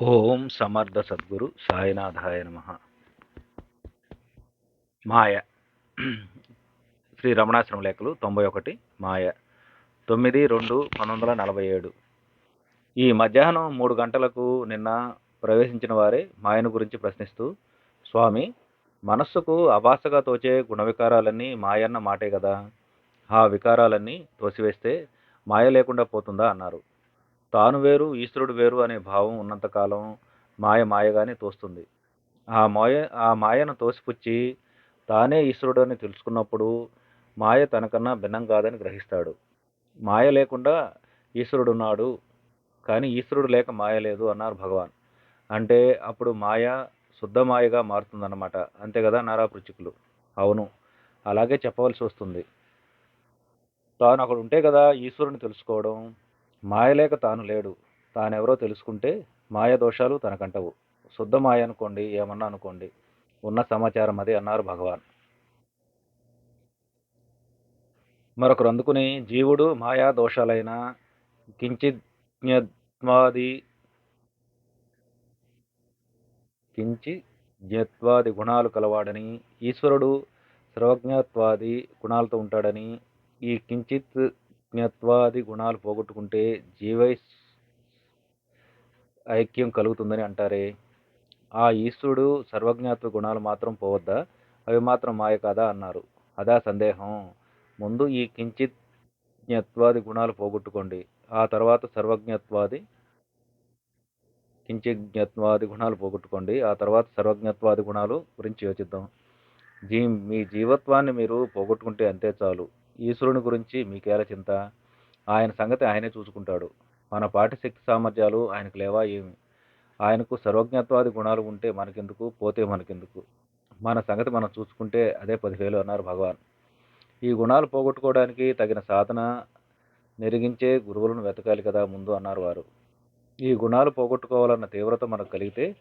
ఓం సమర్థ సద్గురు సాయినాథాయ నమ. మాయ. శ్రీ రమణాశ్రమ లేఖలు తొంభై ఒకటి మాయ. తొమ్మిది రెండు పంతొమ్మిది వందల నలభై ఏడు. ఈ మధ్యాహ్నం మూడు గంటలకు నిన్న ప్రవేశించిన వారే మాయను గురించి ప్రశ్నిస్తూ స్వామి మనస్సుకు అభాసగా తోచే గుణవికారాలన్నీ మాయన్న మాటే కదా. ఆ వికారాలన్నీ తోసివేస్తే మాయ లేకుండా పోతుందా? అన్నారు. తాను వేరు ఈశ్వరుడు వేరు అనే భావం ఉన్నంతకాలం మాయ మాయగానే తోస్తుంది. ఆ మాయ ఆ మాయను తోసిపుచ్చి తానే ఈశ్వరుడు అని తెలుసుకున్నప్పుడు మాయ తనకన్నా భిన్నం కాదని గ్రహిస్తాడు. మాయ లేకుండా ఈశ్వరుడు ఉన్నాడు కానీ ఈశ్వరుడు లేక మాయ లేదు అన్నారు భగవాన్. అంటే అప్పుడు మాయ శుద్ధ మాయగా మారుతుందన్నమాట. అంతే కదా నారా పృచికులు అవును. అలాగే చెప్పవలసి వస్తుంది. తాను అక్కడ ఉంటే కదా ఈశ్వరుని తెలుసుకోవడం మాయలేక తాను లేడు. తానెవరో తెలుసుకుంటే మాయ దోషాలు తనకంటవు. శుద్ధ మాయ అనుకోండి ఏమన్నా అనుకోండి. ఉన్న సమాచారం అదే అన్నారు భగవాన్. మరొకరు అందుకుని జీవుడు మాయా దోషాలైన కించిజ్ఞత్వాది కించి జ్ఞత్వాది గుణాలు కలవాడని ఈశ్వరుడు సర్వజ్ఞత్వాది గుణాలతో ఉంటాడని ఈ కించిత్ జ్ఞత్వాది గుణాలు పోగొట్టుకుంటే జీవై ఐక్యం కలుగుతుందని అంటారే. ఆ ఈశ్వరుడు సర్వజ్ఞాత్వ గుణాలు మాత్రం పోవద్దా? అవి మాత్రం మాయ కాదా అన్నారు. అదా సందేహం. ముందు ఈ కించిత్ జ్ఞత్వాది గుణాలు పోగొట్టుకోండి. ఆ తర్వాత సర్వజ్ఞత్వాది కించిజ్ఞత్వాది గుణాలు పోగొట్టుకోండి. ఆ తర్వాత సర్వజ్ఞత్వాది గుణాలు గురించి యోచిద్దాం. జీ మీ జీవత్వాన్ని మీరు పోగొట్టుకుంటే అంతే చాలు. ఈశ్వరుని గురించి మీకేలా చింత? ఆయన సంగతి ఆయనే చూసుకుంటాడు. మన పాటి శక్తి సామర్థ్యాలు ఆయనకు లేవా ఏమి? ఆయనకు సర్వజ్ఞత్వాది గుణాలు ఉంటే మనకెందుకు? పోతే మనకెందుకు? మన సంగతి మనం చూసుకుంటే అదే పదివేలు అన్నారు భగవాన్. ఈ గుణాలు పోగొట్టుకోవడానికి తగిన సాధన నెరిగించే గురువులను వెతకాలి కదా ముందు అన్నారు వారు. ఈ గుణాలు పోగొట్టుకోవాలన్న తీవ్రత మనకు కలిగితే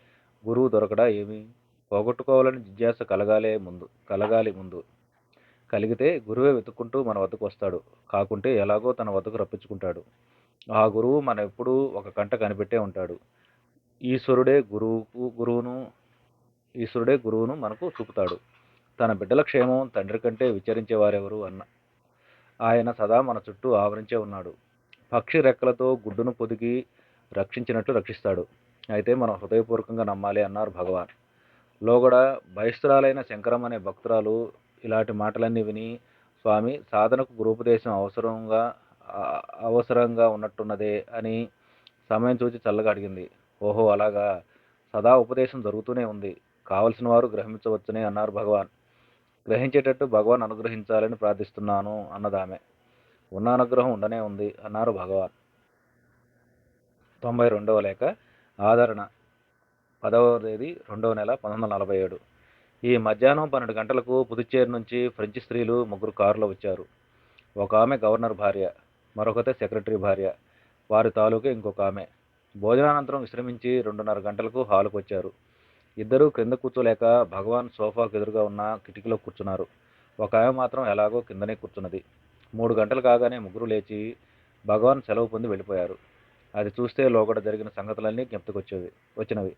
గురువు దొరకడా ఏమి? పోగొట్టుకోవాలని జిజ్ఞాస కలగాలే ముందు కలగాలి ముందు. కలిగితే గురువే వెతుక్కుంటూ మన వద్దకు వస్తాడు. కాకుంటే ఎలాగో తన వద్దకు రప్పించుకుంటాడు. ఆ గురువు మన ఎప్పుడూ ఒక కంట కనిపెట్టే ఉంటాడు. ఈశ్వరుడే గురువుకు గురువును ఈశ్వరుడే గురువును మనకు చూపుతాడు. తన బిడ్డల క్షేమం తండ్రి కంటే విచరించేవారెవరు అన్న. ఆయన సదా మన చుట్టూ ఆవరించే ఉన్నాడు. పక్షి రెక్కలతో గుడ్డును పొదిగి రక్షించినట్టు రక్షిస్తాడు. అయితే మనం హృదయపూర్వకంగా నమ్మాలి అన్నారు భగవాన్. లోగడ బహిష్ఠురాలైన శంకరం అనే భక్తురాలు ఇలాంటి మాటలన్నీ విని స్వామి సాధనకు గురుపదేశం అవసరంగా అవసరంగా ఉన్నట్టున్నదే అని సమయం చూచి చల్లగా అడిగింది. ఓహో అలాగా? సదా ఉపదేశం జరుగుతూనే ఉంది. కావలసిన వారు గ్రహించవచ్చునే అన్నారు భగవాన్. గ్రహించేటట్టు భగవాన్ అనుగ్రహించాలని ప్రార్థిస్తున్నాను అన్నదామె. ఉన్న అనుగ్రహం ఉండనే ఉంది అన్నారు భగవాన్. తొంభై రెండవ లేఖ ఆదరణ. పదవ తేదీ రెండవ నెల పంతొమ్మిది వందల నలభై ఏడు. ఈ మధ్యాహ్నం పన్నెండు గంటలకు పుదుచ్చేరి నుంచి ఫ్రెంచ్ స్త్రీలు ముగ్గురు కారులో వచ్చారు. ఒక ఆమె గవర్నర్ భార్య మరొకతే సెక్రటరీ భార్య. వారి తాలూకు ఇంకొక ఆమె. భోజనానంతరం విశ్రమించి రెండున్నర గంటలకు హాలుకు వచ్చారు. ఇద్దరూ క్రింద కూర్చోలేక భగవాన్ సోఫాకు ఎదురుగా ఉన్న కిటికీలో కూర్చున్నారు. ఒక ఆమె మాత్రం ఎలాగో కిందనే కూర్చున్నది. మూడు గంటలు కాగానే ముగ్గురు లేచి భగవాన్ సెలవు పొంది వెళ్ళిపోయారు. అది చూస్తే లోగడ జరిగిన సంగతులన్నీ జ్ఞప్తికొచ్చేవి వచ్చినవి.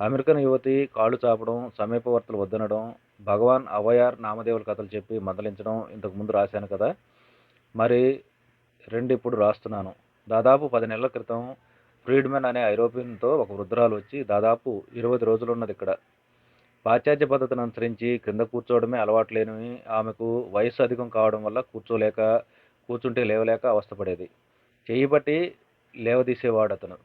అమెరికన్ యువతి కాళ్ళు చాపడం సమీపవర్తులు వద్దనడం భగవాన్ అవయార్ నామదేవుల కథలు చెప్పి మందలించడం ఇంతకు ముందు రాశాను కదా. మరి రెండు ఇప్పుడు రాస్తున్నాను. దాదాపు పది నెలల క్రితం ఫ్రీడ్మెన్ అనే ఐరోపియన్తో ఒక వృద్ధురాలు వచ్చి దాదాపు ఇరవై రోజులు ఉన్నది ఇక్కడ. పాశ్చాత్య పద్ధతిని అనుసరించి క్రింద కూర్చోవడమే అలవాటు లేనివి ఆమెకు వయసు అధికం కావడం వల్ల కూర్చోలేక కూర్చుంటే లేవలేక అవస్థపడేది. చేయి బట్టి లేవదీసేవాడు అతను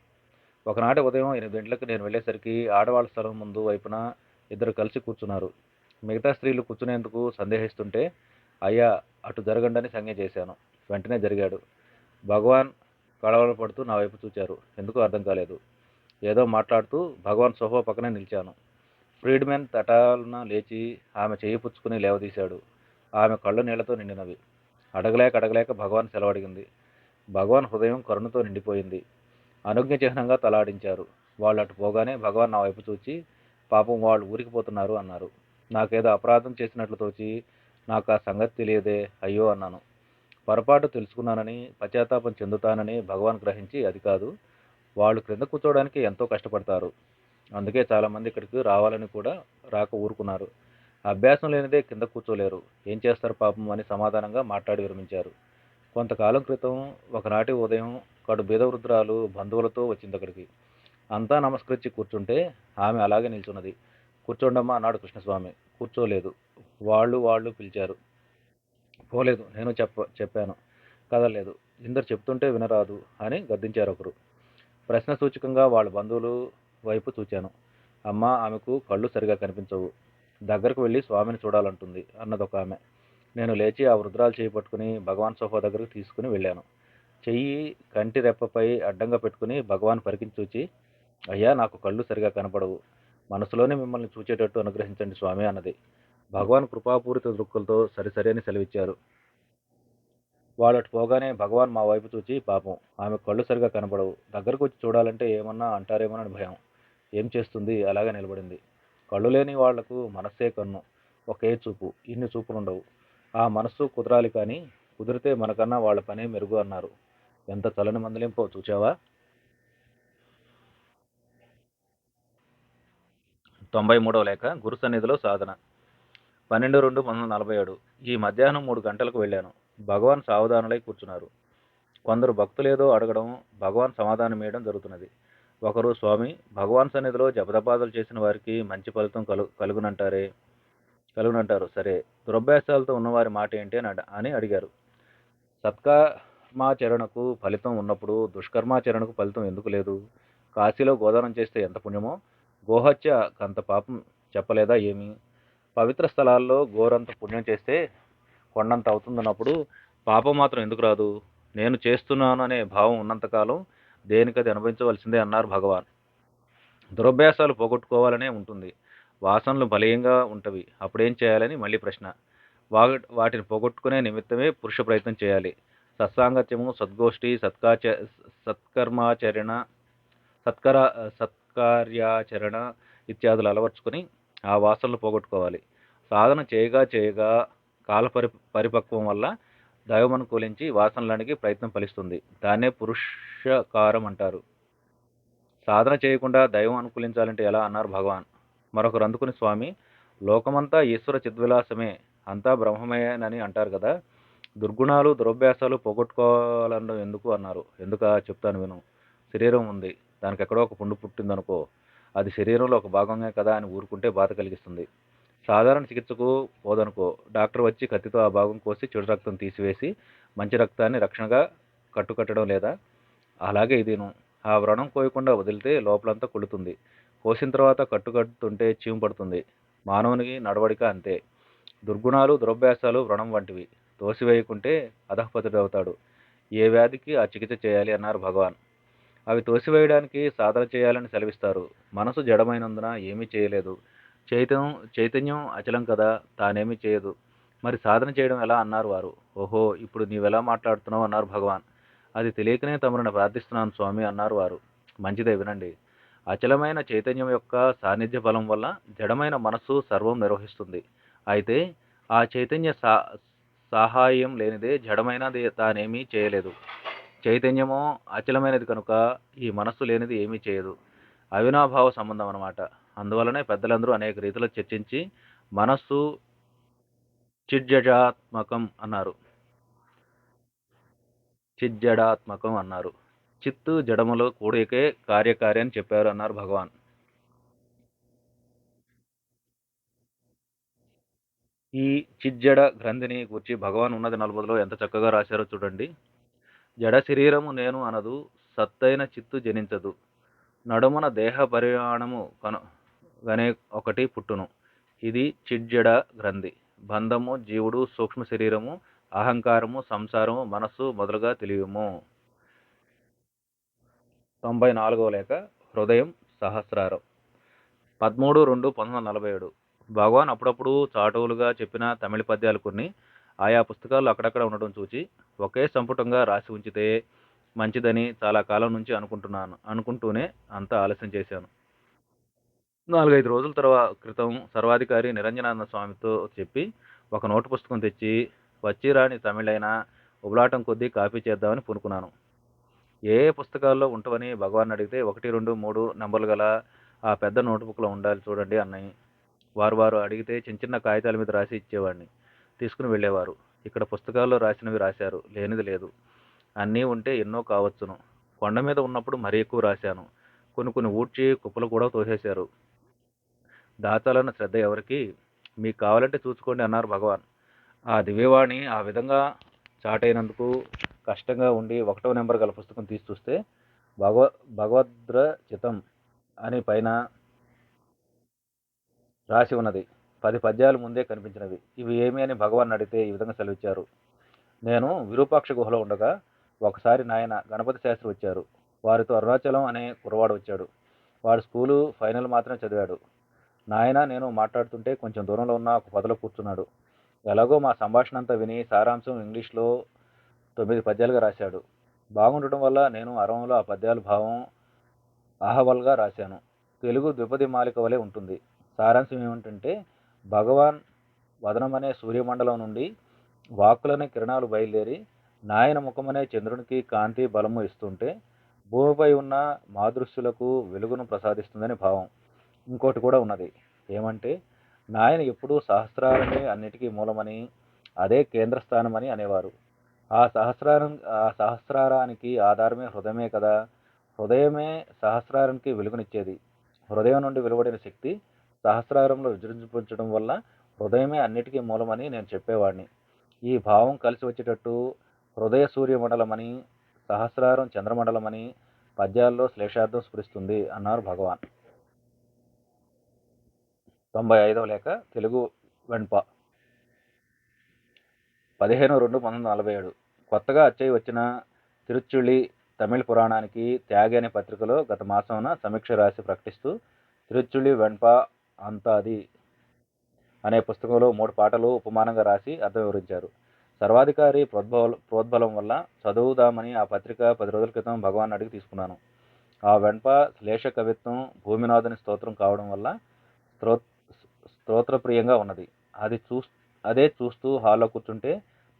ఒకనాటి ఉదయం ఎనిమిది గంటలకు నేను వెళ్ళేసరికి ఆడవాళ్ళ స్థలం ముందు వైపున ఇద్దరు కలిసి కూర్చున్నారు. మిగతా స్త్రీలు కూర్చునేందుకు సందేహిస్తుంటే అయ్యా అటు జరగండని సంజ్ఞ చేశాను. వెంటనే జరిగాడు. భగవాన్ కడవలు పడుతూ నా వైపు చూచారు. ఎందుకు అర్థం కాలేదు. ఏదో మాట్లాడుతూ భగవాన్ సోఫా పక్కనే నిలిచాను. ఫ్రీడ్మెన్ తటాలన లేచి ఆమె చేయి పుచ్చుకుని లేవదీశాడు. ఆమె కళ్ళు నీళ్ళతో నిండినవి. అడగలేక అడగలేక భగవాన్ సెలవడిగింది. భగవాన్ హృదయం కరుణతో నిండిపోయింది. అనుజ్ఞ చిహ్నంగా తలాడించారు. వాళ్ళు అటు పోగానే భగవాన్ నా వైపు చూచి పాపం వాళ్ళు ఊరికిపోతున్నారు అన్నారు. నాకేదో అపరాధం చేసినట్లు తోచి నాకు ఆ సంగతి తెలియదే అయ్యో అన్నాను. పొరపాటు తెలుసుకున్నానని పశ్చాత్తాపం చెందుతానని భగవాన్ గ్రహించి అది కాదు. వాళ్ళు క్రింద కూర్చోవడానికి ఎంతో కష్టపడతారు. అందుకే చాలామంది ఇక్కడికి రావాలని కూడా రాక ఊరుకున్నారు. అభ్యాసం లేనిదే కింద కూర్చోలేరు. ఏం చేస్తారు పాపం అని సమాధానంగా మాట్లాడి విరమించారు. కొంతకాలం క్రితం ఒకనాటి ఉదయం కడు బీద వృద్ధురాలు బంధువులతో వచ్చింది అక్కడికి. అంతా నమస్కరించి కూర్చుంటే ఆమె అలాగే నిల్చున్నది. కూర్చోండమ్మా అన్నాడు కృష్ణస్వామి. కూర్చోలేదు. వాళ్ళు వాళ్ళు పిలిచారు. పోలేదు. నేను చెప్ప చెప్పాను. కదలేదు ఇందరు చెప్తుంటే వినరాదు అని గద్దించారు ఒకరు. ప్రశ్న సూచకంగా వాళ్ళ బంధువులు వైపు చూచాను. అమ్మ ఆమెకు కళ్ళు సరిగా కనిపించవు. దగ్గరకు వెళ్ళి స్వామిని చూడాలంటుంది అన్నదొక ఆమె. నేను లేచి ఆ వృద్ధురాలు చేయి పట్టుకుని భగవాన్ సోఫా దగ్గరకు తీసుకుని వెళ్ళాను. చెయ్యి కంటి రెప్పపై అడ్డంగా పెట్టుకుని భగవాన్ పరికించి చూచి అయ్యా నాకు కళ్ళు సరిగా కనపడవు. మనసులోనే మిమ్మల్ని చూచేటట్టు అనుగ్రహించండి స్వామి అన్నది. భగవాన్ కృపాపూరిత దృక్కులతో సరిసరి అని సెలవిచ్చారు. వాళ్ళటు పోగానే భగవాన్ మా వైపు చూచి పాపం ఆమె కళ్ళు సరిగా కనపడవు. దగ్గరకు వచ్చి చూడాలంటే ఏమన్నా అంటారేమోనని భయం. ఏం చేస్తుంది? అలాగే నిలబడింది. కళ్ళు లేని వాళ్ళకు మనస్సే కన్ను. ఒకే చూపు. ఇన్ని చూపులుండవు. ఆ మనస్సు కుదరాలి కానీ కుదిరితే మనకన్నా వాళ్ళ పనే మెరుగు అన్నారు. ఎంత చలని మందలింపో చూచావా? తొంభై మూడవ లేఖ గురు సన్నిధిలో సాధన. పన్నెండు రెండు పంతొమ్మిది నలభై ఏడు. ఈ మధ్యాహ్నం మూడు గంటలకు వెళ్ళాను. భగవాన్ సావధానులై కూర్చున్నారు. కొందరు భక్తులేదో అడగడం భగవాన్ సమాధానం ఇవ్వడం జరుగుతున్నది. ఒకరు స్వామి భగవాన్ సన్నిధిలో జపదపాదలు చేసిన వారికి మంచి ఫలితం కలు కలుగునంటారే. కలుగునంటారు. సరే దురభ్యాసాలతో ఉన్నవారి మాట ఏంటి అని అడ- అని అడిగారు. సత్కర్మాచరణకు ఫలితం ఉన్నప్పుడు దుష్కర్మాచరణకు ఫలితం ఎందుకు లేదు? కాశీలో గోదానం చేస్తే ఎంత పుణ్యమో? గోహత్య కంత పాపం చెప్పలేదా ఏమి? పవిత్ర స్థలాల్లో గోరంత పుణ్యం చేస్తే కొండంత అవుతుందన్నప్పుడు పాపం మాత్రం ఎందుకు రాదు? నేను చేస్తున్నాను అనే భావం ఉన్నంతకాలం దేనికది అనుభవించవలసిందే అన్నారు భగవాన్. దురభ్యాసాలు పోగొట్టుకోవాలనే ఉంటుంది. వాసనలు బలీయంగా ఉంటవి. అప్పుడేం చేయాలని? మళ్ళీ ప్రశ్న. వా వాటిని పోగొట్టుకునే నిమిత్తమే పురుష ప్రయత్నం చేయాలి. సత్సాంగత్యము సద్గోష్ఠి సత్కాచ సత్కర్మాచరణ సత్కర సత్కార్యాచరణ ఇత్యాదులు అలవర్చుకొని ఆ వాసనలు పోగొట్టుకోవాలి. సాధన చేయగా చేయగా కాల పరి పరిపక్వం వల్ల దైవం అనుకూలించి వాసనలనికి ప్రయత్నం ఫలిస్తుంది. దాన్నే పురుషకారం అంటారు. సాధన చేయకుండా దైవం అనుకూలించాలంటే ఎలా అన్నారు భగవాన్? మరొకరు అందుకుని స్వామి లోకమంతా ఈశ్వర చిద్విలాసమే అంతా బ్రహ్మమేనని అంటారు కదా. దుర్గుణాలు దురభ్యాసాలు పోగొట్టుకోవాలనడం ఎందుకు అన్నారు? ఎందుక చెప్తాను విను. శరీరం ఉంది. దానికి ఎక్కడో ఒక పుండు పుట్టిందనుకో అది శరీరంలో ఒక భాగమే కదా అని ఊరుకుంటే బాధ కలిగిస్తుంది. సాధారణ చికిత్సకు పోదనుకో డాక్టర్ వచ్చి కత్తితో ఆ భాగం కోసి చెడు రక్తం తీసివేసి మంచి రక్తాన్ని రక్షణగా కట్టుకట్టడం లేదా? అలాగే ఇదిను. ఆ వ్రణం కోయకుండా వదిలితే లోపలంతా కొలుతుంది కోసిన తర్వాత కట్టుకట్టుతుంటే చీము పడుతుంది. మానవునికి నడవడిక అంతే. దుర్గుణాలు దురభ్యాసాలు వ్రణం వంటివి. తోసివేయకుంటే అధఃపతుడవుతాడు. ఏ వ్యాధికి ఆ చికిత్స చేయాలి అన్నారు భగవాన్. అవి తోసివేయడానికి సాధన చేయాలని సెలవిస్తారు. మనసు జడమైనందున ఏమీ చేయలేదు. చైతన్యం చైతన్యం అచలం కదా తానేమీ చేయదు. మరి సాధన చేయడం ఎలా అన్నారు వారు. ఓహో ఇప్పుడు నీవెలా మాట్లాడుతున్నావు అన్నారు భగవాన్. అది తెలియకనే తమరిని ప్రార్థిస్తున్నాను స్వామి అన్నారు వారు. మంచిదే వినండి. అచలమైన చైతన్యం యొక్క సాన్నిధ్య బలం వల్ల జడమైన మనస్సు సర్వం నిర్వహిస్తుంది. అయితే ఆ చైతన్య సా సహాయం లేనిదే జడమైనది తానేమీ చేయలేదు. చైతన్యము అచలమైనది కనుక ఈ మనస్సు లేనిది ఏమీ చేయదు. అవినాభావ సంబంధం అన్నమాట. అందువలనే పెద్దలందరూ అనేక రీతిలో చర్చించి మనస్సు చిడ్జడాత్మకం అన్నారు. చిడ్జడాత్మకం అన్నారు. చిత్తు జడములో కూడికే కార్యకారి అని చెప్పారు అన్నారు భగవాన్. ఈ చిజ్జడ గ్రంథిని గురించి భగవాన్ ఉన్నది నలుబదిలో ఎంత చక్కగా రాశారో చూడండి. జడ శరీరము నేను అనదు సత్తైన చిత్తు జనించదు. నడుమన దేహ పరిమాణము కను గనే ఒకటి పుట్టును. ఇది చిడ్జడ గ్రంథి. బంధము జీవుడు సూక్ష్మ శరీరము అహంకారము సంసారము మనస్సు మొదలుగా తెలియము తొంభై నాలుగవ లేక హృదయం సహస్రారం. పదమూడు రెండు పంతొమ్మిది వందల నలభై ఏడు. భగవాన్ అప్పుడప్పుడు చాటువులుగా చెప్పిన తమిళ పద్యాలు కొన్ని ఆయా పుస్తకాలు అక్కడక్కడ ఉండడం చూచి ఒకే సంపుటంగా రాసి ఉంచితే మంచిదని చాలా కాలం నుంచి అనుకుంటున్నాను అనుకుంటూనే అంతా ఆలస్యం చేశాను. నాలుగైదు రోజుల తర్వాత క్రితం సర్వాధికారి నిరంజనానంద స్వామితో చెప్పి ఒక నోటు పుస్తకం తెచ్చి వచ్చి రాని తమిళైన ఉబలాటం కొద్దీ కాపీ చేద్దామని పూనుకున్నాను. ఏ పుస్తకాల్లో ఉంటవని భగవాన్ అడిగితే ఒకటి రెండు మూడు నెంబర్లు గల ఆ పెద్ద నోట్బుక్లో ఉండాలి చూడండి అన్నయ్య. వారు వారు అడిగితే చిన్న చిన్న కాగితాల మీద రాసి ఇచ్చేవాడిని. తీసుకుని వెళ్ళేవారు. ఇక్కడ పుస్తకాల్లో రాసినవి రాశారు. లేనిది లేదు. అన్నీ ఉంటే ఎన్నో కావచ్చును. కొండ మీద ఉన్నప్పుడు మరీ ఎక్కువ రాశాను. కొన్ని కొన్ని ఊడ్చి కుప్పలు కూడా తోసేశారు. దాచాలన్న శ్రద్ధ ఎవరికి? మీకు కావాలంటే చూసుకోండి అన్నారు భగవాన్. ఆ దివ్యవాణి ఆ విధంగా చాటైనందుకు కష్టంగా ఉండి ఒకటో నెంబర్ గల పుస్తకం తీసి చూస్తే భగవ భగవద్రచితం అని పైన రాసి ఉన్నది. పది పద్యాలు ముందే కనిపించినవి. ఇవి ఏమి అని భగవాన్ అడిగితే ఈ విధంగా సెలవిచ్చారు. నేను విరూపాక్ష గుహలో ఉండగా ఒకసారి నాయన గణపతి శాస్త్రి వచ్చారు. వారితో అరుణాచలం అనే కుర్రవాడు వచ్చాడు. వాడు స్కూలు ఫైనల్ మాత్రమే చదివాడు. నాయన నేను మాట్లాడుతుంటే కొంచెం దూరంలో ఉన్న ఒక పొదలో కూర్చున్నాడు. ఎలాగో మా సంభాషణ అంతా విని సారాంశం ఇంగ్లీష్లో తొమ్మిది పద్యాలుగా రాశాడు. బాగుండటం వల్ల నేను అరవంలో ఆ పద్యాల భావం ఆహవల్గా రాశాను. తెలుగు ద్విపది మాలిక వలె ఉంటుంది. సారాంశం ఏమిటంటే భగవాన్ వదనమనే సూర్యమండలం నుండి వాక్కులనే కిరణాలు బయలుదేరి నాయన ముఖమనే చంద్రునికి కాంతి బలము ఇస్తుంటే భూమిపై ఉన్న మాదృశ్యులకు వెలుగును ప్రసాదిస్తుందని భావం ఇంకోటి కూడా ఉన్నది. ఏమంటే నాయన ఎప్పుడూ సహస్రాలనే అన్నిటికీ మూలమని అదే కేంద్రస్థానమని అనేవారు. ఆ సహస్రారం ఆ సహస్రారానికి ఆధారమే హృదయమే కదా. హృదయమే సహస్రారానికి వెలుగునిచ్చేది. హృదయం నుండి వెలువడిన శక్తి సహస్రారంలో విజృంభించడం వల్ల హృదయమే అన్నిటికీ మూలమని నేను చెప్పేవాడిని. ఈ భావం కలిసి వచ్చేటట్టు హృదయ సూర్యమండలమని సహస్రారం చంద్రమండలమని పద్యాల్లో శ్లేషార్థం స్ఫురిస్తుంది అన్నారు భగవాన్. తొంభై ఐదవ లేఖ తెలుగు వెంప పదిహేను రెండు పంతొమ్మిది నలభై ఏడు. కొత్తగా అచ్చయి వచ్చిన తిరుచుళి తమిళ పురాణానికి త్యాగి అనే పత్రికలో గత మాసమున సమీక్ష రాసి ప్రకటిస్తూ తిరుచుళి వెంప అంతాది అనే పుస్తకంలో మూడు పాటలు ఉపమానంగా రాసి అర్థం వివరించారు. సర్వాధికారి ప్రోద్బల ప్రోద్బలం వల్ల చదువుదామని ఆ పత్రిక పది రోజుల క్రితం భగవాన్ అడిగి తీసుకున్నాను. ఆ వెంప శ్లేష కవిత్వం భూమినాథుని స్తోత్రం కావడం వల్ల స్తోత్ర స్తోత్రప్రియంగా ఉన్నది. అది చూ అదే చూస్తూ హాల్లో కూర్చుంటే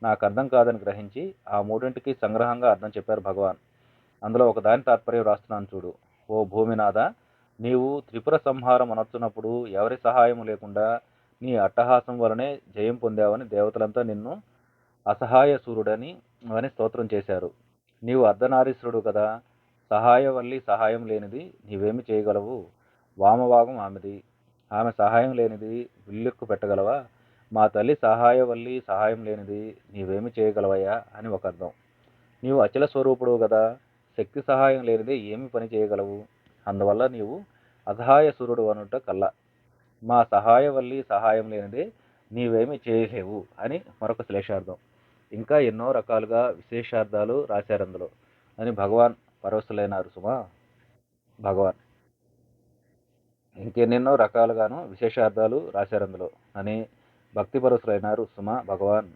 నాకు అర్థం కాదని గ్రహించి ఆ మూడింటికి సంగ్రహంగా అర్థం చెప్పారు భగవాన్. అందులో ఒక దాని తాత్పర్యం రాస్తున్నాను చూడు. ఓ భూమినాథ నీవు త్రిపుర సంహారం అనర్చున్నప్పుడు ఎవరి సహాయం లేకుండా నీ అట్టహాసం వలనే జయం పొందావని దేవతలంతా నిన్ను అసహాయ సూర్యుడని అని స్తోత్రం చేశారు. నీవు అర్ధనారీశ్వరుడు కదా సహాయవల్లి సహాయం లేనిది నీవేమి చేయగలవు? వామభాగం ఆమెది. ఆమె సహాయం లేనిది విల్లెక్కు పెట్టగలవా? మా తల్లి సహాయవల్లి సహాయం లేనిది నీవేమి చేయగలవయ్యా అని ఒక అర్థం నీవు అచల స్వరూపుడు కదా శక్తి సహాయం లేనిదే ఏమి పని చేయగలవు? అందువల్ల నీవు అసహాయ సూర్యుడు అనుట కల్లా. మా సహాయవల్లి సహాయం లేనిదే నీవేమి చేయలేవు అని మరొక శ్లేషార్థం. ఇంకా ఎన్నో రకాలుగా విశేషార్థాలు రాశారు అందులో. అని భగవాన్ పరవశులైనారు సుమా. భగవాన్. ఇంకెన్నెన్నో రకాలుగాను విశేషార్థాలు రాశారు అందులో. అని భక్తిపరుసులైనారు సుమ భగవాన్.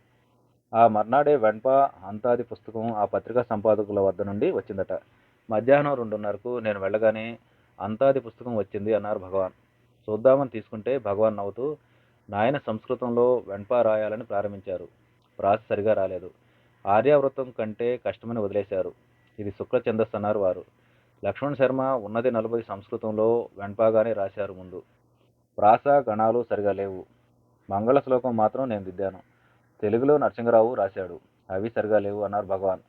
ఆ మర్నాడే వెంప అంతాది పుస్తకం ఆ పత్రికా సంపాదకుల వద్ద నుండి వచ్చిందట. మధ్యాహ్నం రెండున్నరకు నేను వెళ్ళగానే అంతాది పుస్తకం వచ్చింది అన్నారు భగవాన్. చూద్దామని తీసుకుంటే భగవాన్ నవ్వుతూ నాయన సంస్కృతంలో వెంప రాయాలని ప్రారంభించారు. ప్రాస సరిగా రాలేదు. ఆర్యావృతం కంటే కష్టమని వదిలేశారు. ఇది శుక్ల ఛందస్సు అన్నారు వారు. లక్ష్మణ్ శర్మ ఉన్నది నలభై సంస్కృతంలో వెంపాగానే రాశారు ముందు. ప్రాస గణాలు సరిగా లేవు. మంగళ శ్లోకం మాత్రం నేను దిద్దాను. తెలుగులో నరసింహరావు రాశాడు. అవి సరిగా లేవు అన్నారు భగవాన్.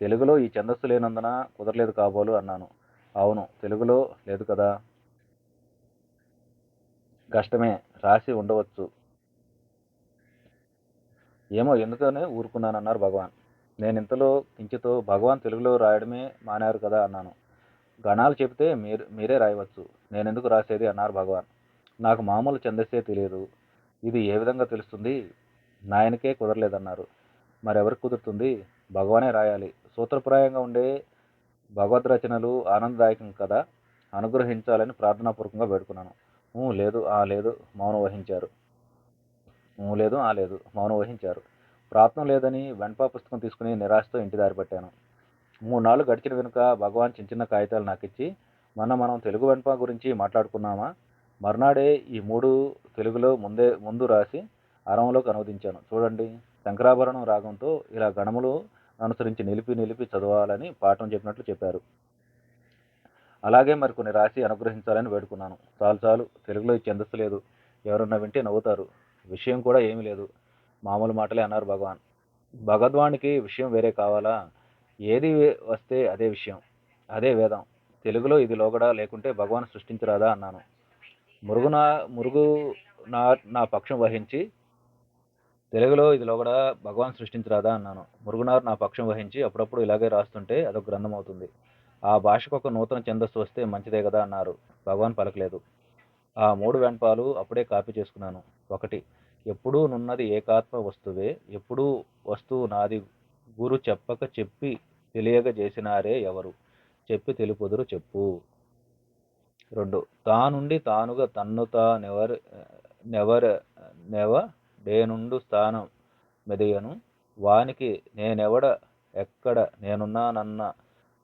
తెలుగులో ఈ ఛందస్సు లేనందున కుదరలేదు కాబోలు అన్నాను. అవును తెలుగులో లేదు కదా. కష్టమే రాసి ఉండవచ్చు. ఏమో ఎందుకనే ఊరుకున్నానన్నారు భగవాన్. నేను ఇంతలో కించితో భగవాన్ తెలుగులో రాయడమే మానారు కదా అన్నాను. గణాలు చెబితే మీరు మీరే రాయవచ్చు. నేను ఎందుకు రాసేది అన్నారు భగవాన్. నాకు మామూలు ఛందస్సే తెలియదు. ఇది ఏ విధంగా తెలుస్తుంది? నాయనకే కుదరలేదన్నారు. మరెవరికి కుదురుతుంది? భగవానే రాయాలి. సూత్రప్రాయంగా ఉండే భగవద్ రచనలు ఆనందదాయకం కదా? అనుగ్రహించాలని ప్రార్థనాపూర్వకంగా వేడుకున్నాను. లేదు ఆ లేదు మౌనం వహించారు. ఊ లేదు ఆ లేదు మౌనం వహించారు. ప్రార్థన లేదని వెంపా పుస్తకం తీసుకుని నిరాశతో ఇంటి దారి పట్టాను. మూడు నాళ్ళు గడిచిన వెనుక భగవాన్ చిన్న చిన్న కాగితాలు నాకు ఇచ్చి మొన్న మనం తెలుగు వెంపా గురించి మాట్లాడుకున్నామా? మర్నాడే ఈ మూడు తెలుగులో ముందే ముందు రాసి అరంలోకి అనువదించాను. చూడండి శంకరాభరణం రాగంతో ఇలా గణములు అనుసరించి నిలిపి నిలిపి చదవాలని పాఠం చెప్పినట్లు చెప్పారు. అలాగే మరికొన్ని రాసి అనుగ్రహించాలని వేడుకున్నాను. చాలు చాలు తెలుగులో ఈ ఛందస్సు లేదు. ఎవరన్నా వింటే నవ్వుతారు. విషయం కూడా ఏమీ లేదు. మామూలు మాటలే అన్నారు భగవాన్. భగద్వానికి విషయం వేరే కావాలా? ఏది వస్తే అదే విషయం అదే వేదం. తెలుగులో ఇది లోగడ లేకుంటే భగవాన్ సృష్టించరాదా అన్నాను. మురుగునా మురుగు నా నా పక్షం వహించి తెలుగులో ఇదిలో కూడా భగవాన్ సృష్టించరాదా అన్నాను. మురుగునారు నా పక్షం వహించి అప్పుడప్పుడు ఇలాగే రాస్తుంటే అదొక గ్రంథం అవుతుంది ఆ భాషకు ఒక నూతన ఛందస్సు వస్తే మంచిదే కదా అన్నారు. భగవాన్ పలకలేదు. ఆ మూడు వెంపాలు అప్పుడే కాపీ చేసుకున్నాను. ఒకటి ఎప్పుడూ నున్నది ఏకాత్మ వస్తువే ఎప్పుడూ వస్తువు నాది గురు చెప్పక చెప్పి తెలియక చేసినారే ఎవరు? చెప్పి తెలుపుదురు చెప్పు. రెండు. తానుండి తానుగా తన్ను తానెవరు నెవర నెవ నేనుండు స్థానం మెదయను. వానికి నేనెవడ ఎక్కడ నేనున్నానన్న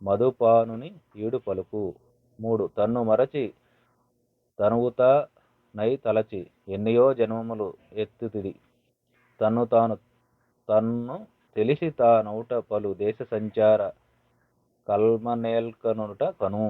మధుపానుని ఈడు పలుకు. మూడు. తన్ను మరచి తనువుతా నై తలచి ఎన్నియో జన్మములు ఎత్తుతిది. తన్ను తాను తన్ను తెలిసి తానౌట పలు దేశ సంచార కల్మనేల్కనుట కను.